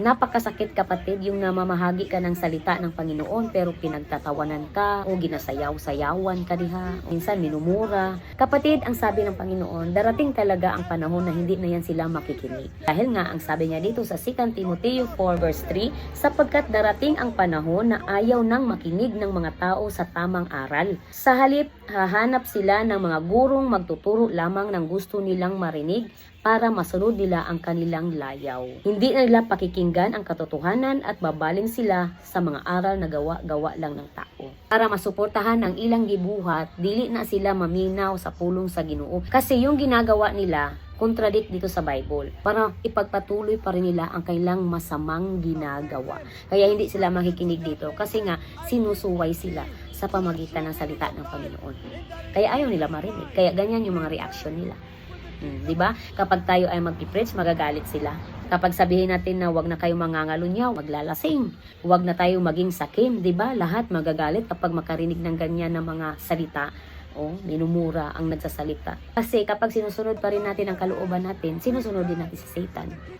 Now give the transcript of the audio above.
Napakasakit kapatid yung namamahagi ka ng salita ng Panginoon pero pinagtatawanan ka o ginasayaw-sayawan ka diha. Minsan minumura. Kapatid, ang sabi ng Panginoon, darating talaga ang panahon na hindi na yan sila makikinig. Dahil nga, ang sabi niya dito sa 2 Timoteo 4 verse 3, sapagkat darating ang panahon na ayaw nang makinig ng mga tao sa tamang aral. Sa halip, hahanap sila ng mga gurong magtuturo lamang ng gusto nilang marinig para masunod nila ang kanilang layaw. Hindi na nila pakikinggan ang katotohanan at babaling sila sa mga aral na gawa-gawa lang ng tao. Para masuportahan ang ilang gibuhat, dili na sila maminaw sa pulong sa Ginoo kasi yung ginagawa nila contradict dito sa Bible para ipagpatuloy pa rin nila ang kailang masamang ginagawa. Kaya hindi sila makikinig dito kasi nga sinusuway sila sa pamagitan ng salita ng Panginoon. Kaya ayaw nila marinig. Kaya ganyan yung mga reaction nila. Hmm, 'di ba? Kapag tayo ay magpi-preach, magagalit sila. Kapag sabihin natin na wag na kayo mangangalunyaw, maglalasing. Wag na tayo maging sakim, 'di ba? Lahat magagalit kapag makarinig ng ganyan na mga salita. O, minumura ang nagsasalita. Kasi kapag sinusunod pa rin natin ang kalooban natin, sinusunod din natin si Satan.